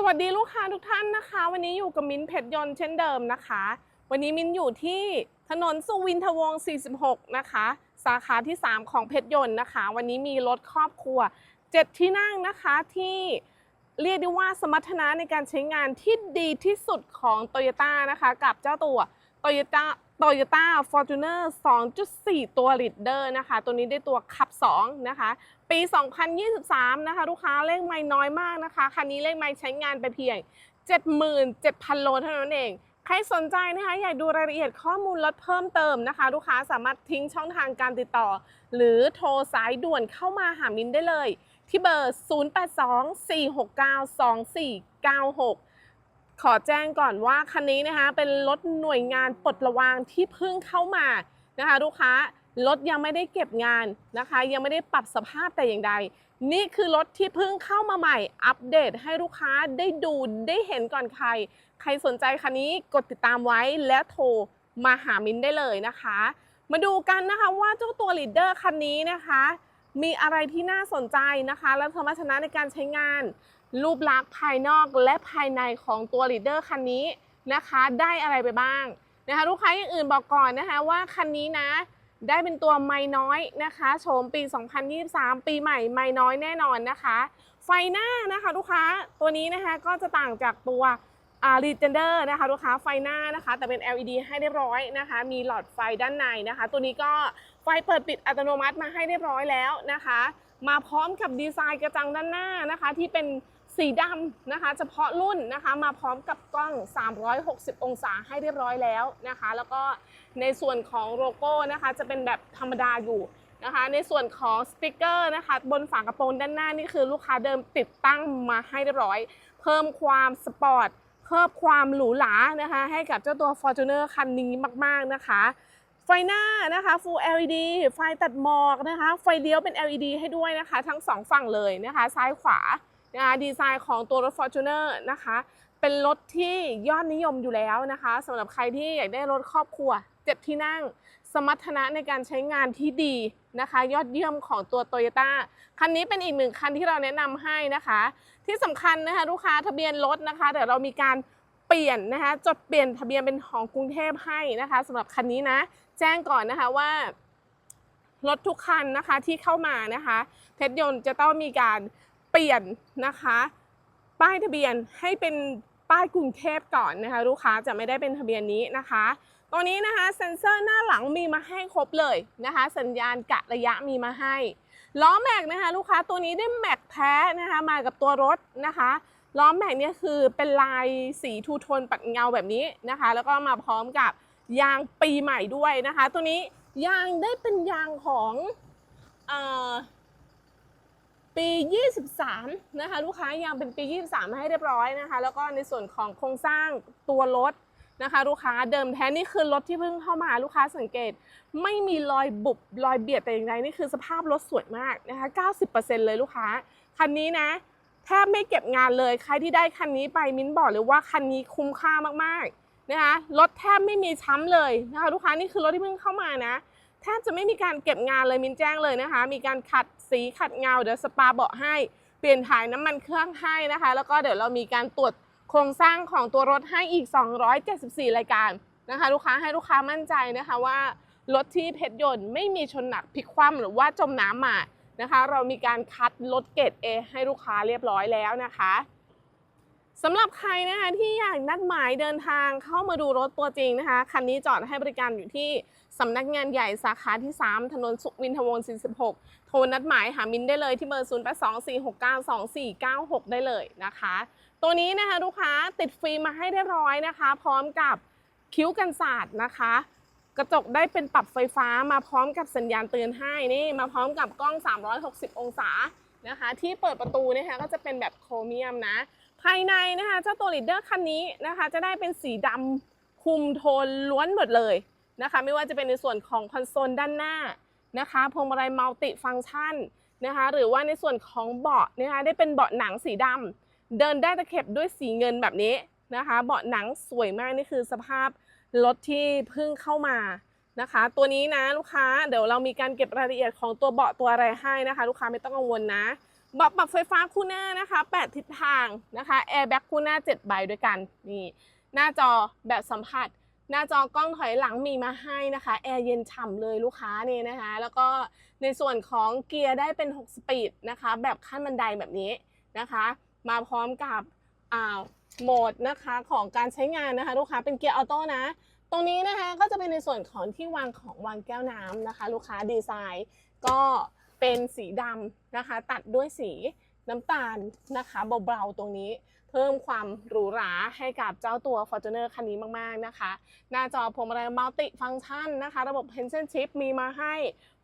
สวัสดีลูกค้าทุกท่านนะคะ วันนี้อยู่กับมิ้นเพชรยนต์เช่นเดิมนะคะ วันนี้มิ้นอยู่ที่ถนนสุวินทวงศ์46 นะคะ สาขาที่ 3 ของเพชรยนต์นะคะ วันนี้มีรถครอบครัว 7 ที่นั่งนะคะที่เรียกได้ว่าสมรรถนะในการใช้งานที่ดีที่สุดของ Toyota นะคะ กับเจ้าตัว Toyota Toyota Fortuner 2.4 ตัวลิตรนะคะ ตัวนี้ได้ตัวขับ 2 นะคะ ปี 2023 นะคะ ลูกค้าเลขไม่น้อยมากนะคะ คันนี้เลขไม่ใช้งานไปเพียง 77,000 โลเท่านั้นเอง ใครสนใจนะคะ อยากดูรายละเอียดข้อมูลรถเพิ่มเติมนะคะ ลูกค้าสามารถทิ้งช่องทางการติดต่อ หรือโทรสายด่วนเข้ามาหามินได้เลย ที่เบอร์ 0824692496 ขอแจ้งก่อนว่าคันนี้นะคะเป็นรถหน่วยงานปลดระวางที่เพิ่งเข้ามานะคะลูกค้ารถยังไม่ได้เก็บงานนะคะ ยังไม่ได้ปรับสภาพแต่อย่างใด นี่คือรถที่เพิ่งเข้ามาใหม่ อัปเดตให้ลูกค้าได้ดูได้เห็นก่อนใคร ใครสนใจคันนี้กดติดตามไว้และโทรมาหามินได้เลยนะคะ มาดูกันนะคะว่าเจ้าตัวลีดเดอร์คันนี้นะคะ มีอะไรที่น่าสนใจนะคะ และสมรรถนะในการใช้งาน รูปลักษณ์ภายนอกและภายในของตัวลีดเดอร์คันนี้นะคะ ได้อะไรไปบ้างนะคะลูกค้าอย่างอื่นบอกก่อนนะคะว่าคันนี้นะ ได้เป็นตัวไม่น้อยนะคะโฉมปี 2023 ปีใหม่ไม่น้อยแน่นอนนะคะ ไฟหน้านะคะลูกค้าตัวนี้นะคะก็จะต่างจากตัวอ่า Legender นะคะลูกค้าไฟหน้านะคะ แต่เป็น LED ให้เรียบร้อยนะคะ มีหลอดไฟด้านในนะคะ ตัวนี้ก็ไฟเปิดปิดอัตโนมัติมาให้เรียบร้อยแล้วนะคะ มาพร้อมกับดีไซน์กระจังด้านหน้านะคะ ที่เป็น สีดำนะคะ เฉพาะรุ่นนะคะมาพร้อมกับกล้อง 360 องศาให้เรียบร้อยแล้วนะคะ แล้วก็ในส่วนของโลโก้นะคะจะเป็นแบบธรรมดาอยู่นะคะ ในส่วนของสติกเกอร์นะคะ บนฝากระโปรงด้านหน้านี่คือลูกค้าเดิมติดตั้งมาให้เรียบร้อย เพิ่มความสปอร์ตเพิ่มความหรูหรานะคะ ให้กับเจ้าตัว Fortuner คันนี้มาก ๆนะคะไฟหน้านะคะ Full LED ไฟตัดหมอกนะคะ ไฟเลี้ยวเป็น LED ให้ด้วยนะคะ ทั้งสองฝั่งเลยนะคะ ซ้ายขวา นะคะดีไซน์ของตัวรถ Fortuner นะคะ เป็นรถที่ยอดนิยมอยู่แล้วนะคะสำหรับใครที่อยากได้รถครอบครัวเจ็ดที่นั่ง สมรรถนะในการใช้งานที่ดีนะคะ ยอดเยี่ยมของตัว Toyota คันนี้เป็นอีกหนึ่งคันที่เราแนะนำให้นะคะ ที่สำคัญนะคะลูกค้าทะเบียนรถนะคะเดี๋ยวเรามีการเปลี่ยนนะคะจดเปลี่ยนทะเบียนเป็นของกรุงเทพให้นะคะสำหรับคันนี้นะ แจ้งก่อนนะคะว่ารถทุกคันนะคะที่เข้ามานะคะเพชรยนต์จะต้องมีการ ลี่ยนนะคะ ป้ายทะเบียนให้เป็นป้ายกรุงเทพก่อนนะคะ ลูกค้าจะไม่ได้เป็นทะเบียนนี้นะคะตัวนี้นะคะเซ็นเซอร์หน้าหลังมีมาให้ครบเลยนะคะ สัญญาณกะระยะมีมาให้ล้อแม็กนะคะ ลูกค้าตัวนี้ได้แม็กแท้นะคะมากับตัวรถนะคะล้อแม็กเนี่ยคือเป็นลายสีทูโทนปัดเงาแบบนี้นะคะ แล้วก็มาพร้อมกับยางปีใหม่ด้วยนะคะ ตัวนี้ยางได้เป็นยางของเอ่อ ปี 23 นะคะ ลูกค้ายางเป็นปี 23 มาให้เรียบร้อยนะคะ แล้วก็ในส่วนของโครงสร้างตัวรถนะคะ ลูกค้าเดิมแท้นี่คือรถที่เพิ่งเข้ามาลูกค้าสังเกต ไม่มีรอยบุบรอยเบียดแต่อย่างใดนี่คือสภาพรถสวยมากนะคะ 90%เลยลูกค้า คันนี้นะแทบไม่เก็บงานเลยใครที่ได้คันนี้ไปมิ้นบอกเลยว่าคันนี้คุ้มค่ามากๆนะคะรถแทบไม่มีช้ำเลยนะคะ ลูกค้านี่คือรถที่เพิ่งเข้ามานะ แทบจะไม่มีการเก็บงานเลยมินแจ้งเลยนะคะ มีการขัดสีขัดเงาเดี๋ยวสปาเบาะให้ เปลี่ยนถ่ายน้ำมันเครื่องให้นะคะ แล้วก็เดี๋ยวเรามีการตรวจโครงสร้างของตัวรถให้อีก 274 รายการนะคะ ลูกค้าให้ลูกค้ามั่นใจนะคะว่ารถที่เพชรยนต์ไม่มีชนหนักพลิกคว่ำหรือว่าจมน้ำมานะคะ เรามีการคัดรถเกรด A ให้ลูกค้าเรียบร้อยแล้วนะคะ สำหรับใครนะคะที่อยากนัดหมายเดินทางเข้ามาดูรถตัวจริงนะคะ คันนี้จอดให้บริการอยู่ที่สำนักงานใหญ่สาขาที่ 3 ถนนสุวินทวงศ์46 โทรนัดหมายหามินได้เลยที่เบอร์ 0824692496 ได้เลยนะคะ ตัวนี้นะคะลูกค้าติดฟิล์มมาให้เรียบร้อยนะคะ พร้อมกับคิ้วกันศาสตร์นะคะ กระจกได้เป็นปรับไฟฟ้ามาพร้อมกับสัญญาณเตือนให้นี่มาพร้อมกับกล้อง 360 องศานะคะ ที่เปิดประตูนะคะก็จะเป็นแบบโครเมียมนะ ภายในนะคะ เจ้าตัวลีดเดอร์คันนี้นะคะ จะได้เป็นสีดำคุมโทนล้วนหมดเลยนะคะ ไม่ว่าจะเป็นในส่วนของคอนโซลด้านหน้านะคะพวงมาลัยมัลติฟังก์ชันนะคะ หรือว่าในส่วนของเบาะนะคะได้เป็นเบาะหนังสีดำเดินได้ตะเข็บด้วยสีเงินแบบนี้นะคะ เบาะหนังสวยมากนี่คือสภาพรถที่เพิ่งเข้ามานะคะ ตัวนี้นะลูกค้าเดี๋ยวเรามีการเก็บรายละเอียดของตัวเบาะตัวอะไรให้นะคะ ลูกค้าไม่ต้องกังวลนะ เบาะปรับไฟฟ้าคู่หน้านะคะ 8 ทิศทางนะคะแอร์แบ็กคู่หน้า 7 ใบด้วยกันนี่หน้าจอแบบสัมผัส หน้าจอกล้องถอยหลังมีมาให้นะคะแอร์เย็นฉ่ำเลยลูกค้านี่นะคะ แล้วก็ในส่วนของเกียร์ได้เป็น 6 สปีดนะคะ แบบขั้นบันไดแบบนี้นะคะ มาพร้อมกับอ่าโหมดนะคะของการใช้งานนะคะ ลูกค้าเป็นเกียร์ออโต้นะตรงนี้นะคะก็จะเป็นในส่วนของที่วางของวางแก้วน้ำนะคะ ลูกค้าดีไซน์ก็ เป็นสีดำนะคะ ตัดด้วยสีน้ำตาลนะคะเบาๆตรงนี้เพิ่มความหรูหราให้กับเจ้าตัว Fortuner คันนี้มากๆนะคะ หน้าจอพวงมาลัยมัลติฟัง c t ชันนะคะ ระบบ Tension Shift มีมาให้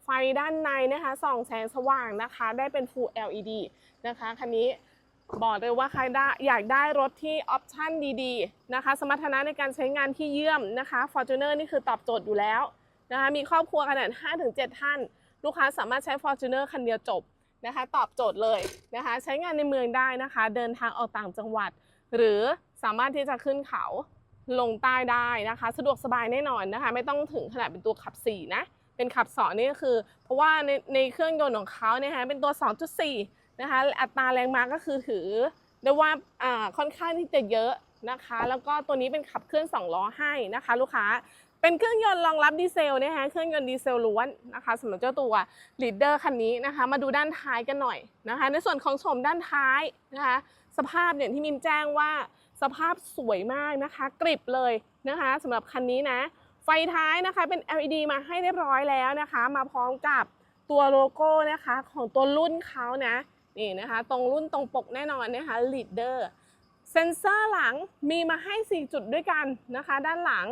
ไฟด้านในนะคะส่องแสงสว่างนะคะ ได้เป็น Full LED นะคะคันนี้บอกเลยว่าใครได้อยากได้รถที่ออปชั่นดีๆนะคะ สมรรถนะในการใช้งานที่เยี่ยมนะคะ Fortuner นี่คือตอบโจทย์อยู่แล้วนะคะมีครอบครัวขนาด 5-7 ท่าน ลูกค้าสามารถใช้ Fortuner คันเดียวจบนะคะ ตอบโจทย์เลยนะคะ ใช้งานในเมืองได้นะคะ เดินทางออกต่างจังหวัด หรือสามารถที่จะขึ้นเขาลงใต้ได้นะคะ สะดวกสบายแน่นอนนะคะ ไม่ต้องถึงขนาดเป็นตัวขับ 4 นะ เป็นขับ 2 นี่ก็คือ เพราะว่าในในเครื่องยนต์ของเขาเนี่ยะเป็นตัว 2.4 นะคะ อัตราแรงม้าก็คือถือได้ว่าอ่าค่อนข้างที่จะเยอะนะคะ แล้วก็ตัวนี้เป็นขับเคลื่อน2ล้อให้นะคะ ลูกค้า เป็นเครื่องยนต์รองรับดีเซลนะคะเครื่องยนต์ดีเซลล้วนนะคะสำหรับเจ้าตัวลีดเดอร์คันนี้นะคะ มาดูด้านท้ายกันหน่อยนะคะ ในส่วนของชมด้านท้ายนะคะ สภาพอย่างที่มิมแจ้งว่าสภาพสวยมากนะคะ กริบเลยนะคะสำหรับคันนี้นะไฟท้ายนะคะเป็น LED มาให้เรียบร้อยแล้วนะคะ มาพร้อมกับตัวโลโก้นะคะของตัวรุ่นเขานะนี่นะคะตรงรุ่นตรงปกแน่นอนนะคะ leader เซนเซอร์หลังมีมาให้ 4 จุดด้วยกันนะคะ ด้านหลัง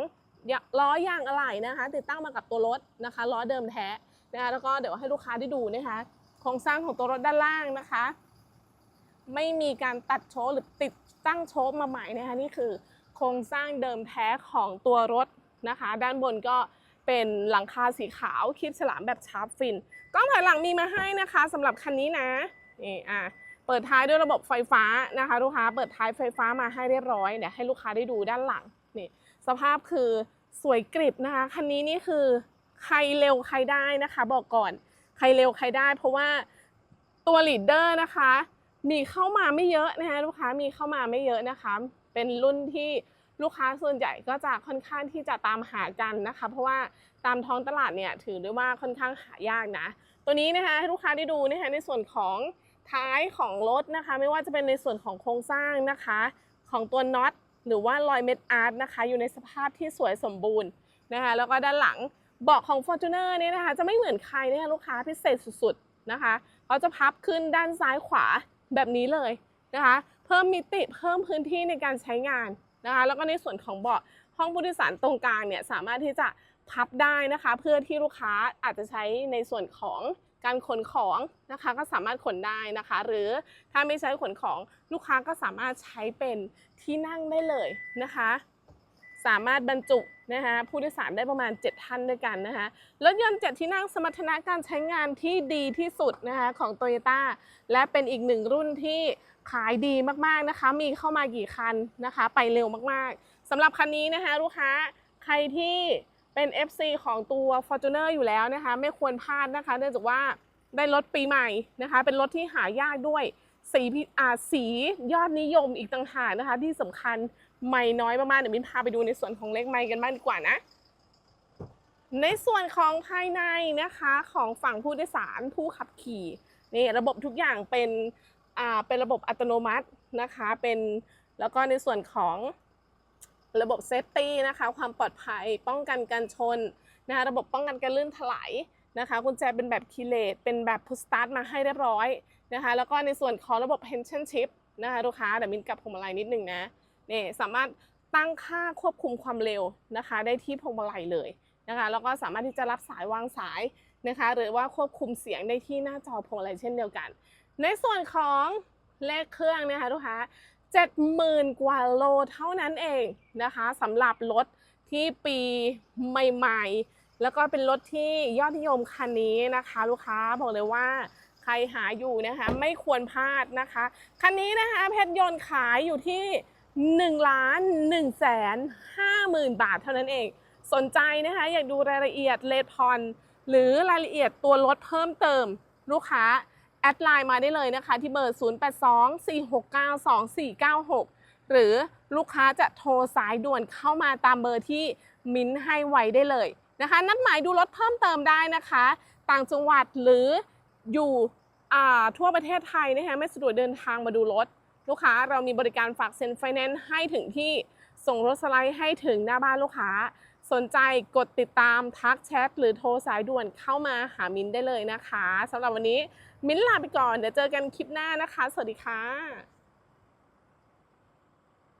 ล้อยางอะไหล่นะคะ ติดตั้งมากับตัวรถนะคะล้อเดิมแท้นะคะแล้วก็เดี๋ยวให้ลูกค้าได้ดูนะคะโครงสร้างของตัวรถด้านล่างนะคะ ไม่มีการตัดโชว์หรือติดตั้งโชว์มาใหม่นะคะนี่คือโครงสร้างเดิมแท้ของตัวรถนะคะ ด้านบนก็เป็นหลังคาสีขาวคลิปฉลามแบบชาร์ปฟินกล้องถอยหลังมีมาให้นะคะสำหรับคันนี้นะนี่อะเปิดท้ายด้วยระบบไฟฟ้านะคะ ลูกค้าเปิดท้ายไฟฟ้ามาให้เรียบร้อยเดี๋ยวให้ลูกค้าได้ดูด้านหลังนี่ สภาพคือสวยกริบนะคะ คันนี้นี่คือใครเร็วใครได้นะคะ บอกก่อนใครเร็วใครได้ เพราะว่าตัวลีดเดอร์นะคะ มีเข้ามาไม่เยอะนะคะลูกค้ามีเข้ามาไม่เยอะนะคะ เป็นรุ่นที่ลูกค้าส่วนใหญ่ก็จะค่อนข้างที่จะตามหากันนะคะ เพราะว่าตามท้องตลาดเนี่ยถือได้ว่าค่อนข้างหายากนะ ตัวนี้นะคะให้ลูกค้าได้ดูนะคะในส่วนของท้ายของรถนะคะ ไม่ว่าจะเป็นในส่วนของโครงสร้างนะคะ ของตัวน็อต หรือว่ารอยเม็ดอาร์ตนะคะ อยู่ในสภาพที่สวยสมบูรณ์นะคะ แล้วก็ด้านหลังเบาะของ Fortuner เนี่ยนะคะ จะไม่เหมือนใครนะคะลูกค้าพิเศษสุดๆนะคะเขาจะพับขึ้นด้านซ้ายขวาแบบนี้เลยนะคะ เพิ่มมิติเพิ่มพื้นที่ในการใช้งานนะคะ แล้วก็ในส่วนของเบาะห้องผู้โดยสารตรงกลางเนี่ยสามารถที่จะพับได้นะคะ เพื่อที่ลูกค้าอาจจะใช้ในส่วนของ การขนของนะคะก็สามารถขนได้นะคะ หรือถ้าไม่ใช้ขนของลูกค้าก็สามารถใช้เป็นที่นั่งได้เลยนะคะ สามารถบรรจุนะคะผู้โดยสารได้ประมาณ 7 ท่านด้วยกันนะคะรถยนต์ 7 ที่นั่งสมรรถนะการใช้งานที่ดีที่สุดนะคะของ t o y ยต้และเป็นอีกหนึ่งรุ่นที่ขายดีมากๆนะคะ มีเข้ามากี่คันนะคะ ไปเร็วมากๆสำหรับคันนี้นะคะลูกค้าใครที่ เป็น FC ของตัว Fortuner อยู่แล้วนะคะ ไม่ควรพลาดนะคะเนื่องจากว่าได้รถปีใหม่นะคะ เป็นรถที่หายากด้วยสีพิอาสียอดนิยมอีกต่างหากนะคะ ที่สำคัญไม่น้อยมากๆเดี๋ยวมินพาไปดูในส่วนของเล็กไม้กันบ้างดีกว่านะในส่วนของภายในนะคะของฝั่งผู้โดยสารผู้ขับขี่นี่ระบบทุกอย่างเป็นอ่าเป็นระบบอัตโนมัตินะคะเป็นแล้วก็ในส่วนของ ระบบเซฟตี้นะคะความปลอดภัยป้องกันการชนนะคะระบบป้องกันการลื่นถลายนะคะกุญแจเป็นแบบคีเลสเป็นแบบพุชสตาร์ทมาให้เรียบร้อยนะคะแล้วก็ในส่วนของระบบ tension shift นะคะลูกค้าเดี๋ยวมินกลับพวงมาลัยนิดนึงนะนี่สามารถตั้งค่าควบคุมความเร็วนะคะ ได้ที่พวงมาลัยเลยนะคะแล้วก็สามารถที่จะรับสายวางสายนะคะ หรือว่าควบคุมเสียงได้ที่หน้าจอพวงมาลัยเช่นเดียวกัน ในส่วนของเลขเครื่องนะคะลูกค้า 70,000 กว่าโลเท่านั้นเองนะคะสำหรับรถที่ปีใหม่ๆ แล้วก็เป็นรถที่ยอดนิยมคันนี้นะคะ ลูกค้าบอกเลยว่าใครหาอยู่นะคะไม่ควรพลาดนะคะ คันนี้นะคะเพชรยนต์ขายอยู่ที่1ล้าน1แสน5หมื่นบาทเท่านั้นเอง สนใจนะคะอยากดูรายละเอียดเลทพอนหรือรายละเอียดตัวรถเพิ่มเติมลูกค้า แอดไลน์มาได้เลยนะคะที่เบอร์ 0824692496 หรือลูกค้าจะโทรสายด่วนเข้ามาตามเบอร์ที่มิ้นให้ไว้ได้เลยนะคะ นัดหมายดูรถเพิ่มเติมได้นะคะ ต่างจังหวัดหรืออยู่ทั่วประเทศไทยนะคะไม่สะดวกเดินทางมาดูรถ ลูกค้าเรามีบริการฝากเซ็นไฟแนนซ์ให้ถึงที่ส่งรถสไลด์ให้ถึงหน้าบ้านลูกค้า สนใจกดติดตามทักแชทหรือโทรสายด่วนเข้ามาหามิ้นได้เลยนะคะสำหรับวันนี้มิ้นลาไปก่อน เดี๋ยวเจอกันคลิปหน้านะคะ สวัสดีค่ะ